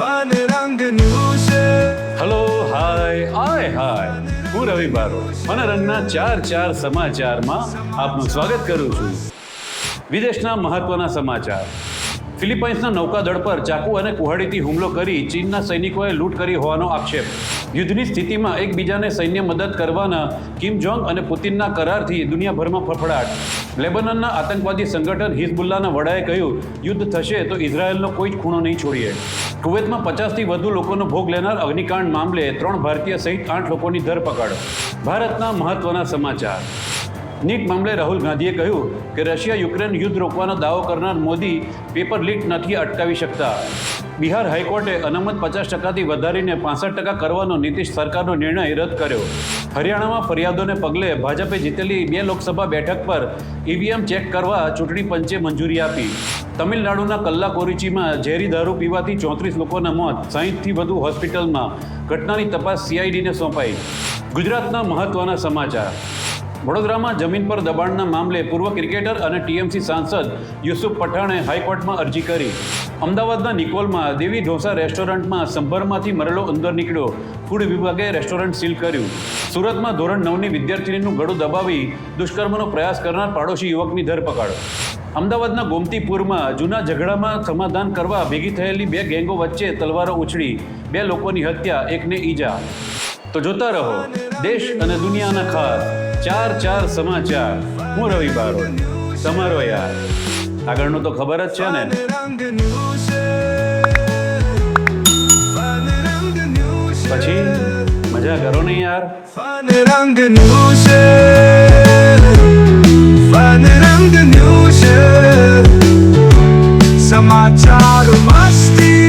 Fun રંગનું છે hello hi આય હાય હું રવિ બારો મનોરંગના ચાર ચાર સમાચારમાં આપનું સ્વાગત કરું છું. વિદેશના મહત્વના સમાચાર. ફિલિપાઇન્સના નૌકાદળ પર ચાકુ અને કુહાડીથી હુમલો કરી ચીનના સૈનિકોએ લૂંટ કરી હોવાનો આક્ષેપ. યુદ્ધની સ્થિતિમાં એકબીજાને સૈન્ય મદદ કરવાના કિમ જોંગ અને પુતિનના કરારથી દુનિયાભરમાં ફફડાટ. લેબનનના આતંકવાદી સંગઠન હિઝબુલ્લાના વડાએ કહ્યું, યુદ્ધ થશે તો ઇઝરાયલનો કોઈ જ ખૂણો નહીં છોડીએ. કુવૈતમાં પચાસથી વધુ લોકોનો ભોગ લેનાર અગ્નિકાંડ મામલે ત્રણ ભારતીય સહિત આઠ લોકોની ધરપકડ. ભારતના મહત્વના સમાચાર. નીટ મામલે રાહુલ ગાંધીએ કહ્યું કે રશિયા યુક્રેન યુદ્ધ રોકવાનો દાવો કરનાર મોદી પેપર લીક નથી અટકાવી શકતા. બિહાર હાઈકોર્ટે અનામત પચાસ ટકાથી વધારીને પાસઠ ટકા કરવાનો નીતિશ સરકારનો નિર્ણય રદ કર્યો. હરિયાણામાં ફરિયાદોને પગલે ભાજપે જીતેલી બે લોકસભા બેઠક પર ઈવીએમ ચેક કરવા ચૂંટણી પંચે મંજૂરી આપી. તમિલનાડુના કલ્લાકોરીચીમાં ઝેરી દારૂ પીવાથી ચોત્રીસ લોકોના મોત, સાહીઠથી વધુ હોસ્પિટલમાં. ઘટનાની તપાસ સીઆઈડીને સોંપાઈ. ગુજરાતના મહત્વના સમાચાર. વડોદરામાં જમીન પર દબાણના મામલે પૂર્વ ક્રિકેટર અને ટીએમસી સાંસદ યુસુફ પઠાણે હાઈકોર્ટમાં અરજી કરી. અમદાવાદના નિકોલમાં દેવી ઢોસા રેસ્ટોરન્ટમાં સંભરમાંથી મરેલો અંદર નીકળ્યો. ફૂડ વિભાગે રેસ્ટોરન્ટ સીલ કર્યું. સુરતમાં ધોરણ નવની વિદ્યાર્થીનીનું ગળું દબાવી દુષ્કર્મનો પ્રયાસ કરનાર પાડોશી યુવકની ધરપકડ. અમદાવાદના ગોમતીપુરમાં જૂના ઝઘડામાં સમાધાન કરવા ભેગી થયેલી બે ગેંગો વચ્ચે તલવારો ઉછળી. બે લોકોની હત્યા, એકને ઈજા. તો જોતા રહો. દેશ અને દુનિયાના ખાસ ચાર ચાર સમાચાર. હું રવિ બારોટ. તમારો યાર. આગળનું તો ખબર જ છે ને. પછી? મજા કરો ને યાર. ફન રંગનું છે ફન રંગનું છે સમાચાર મસ્તી.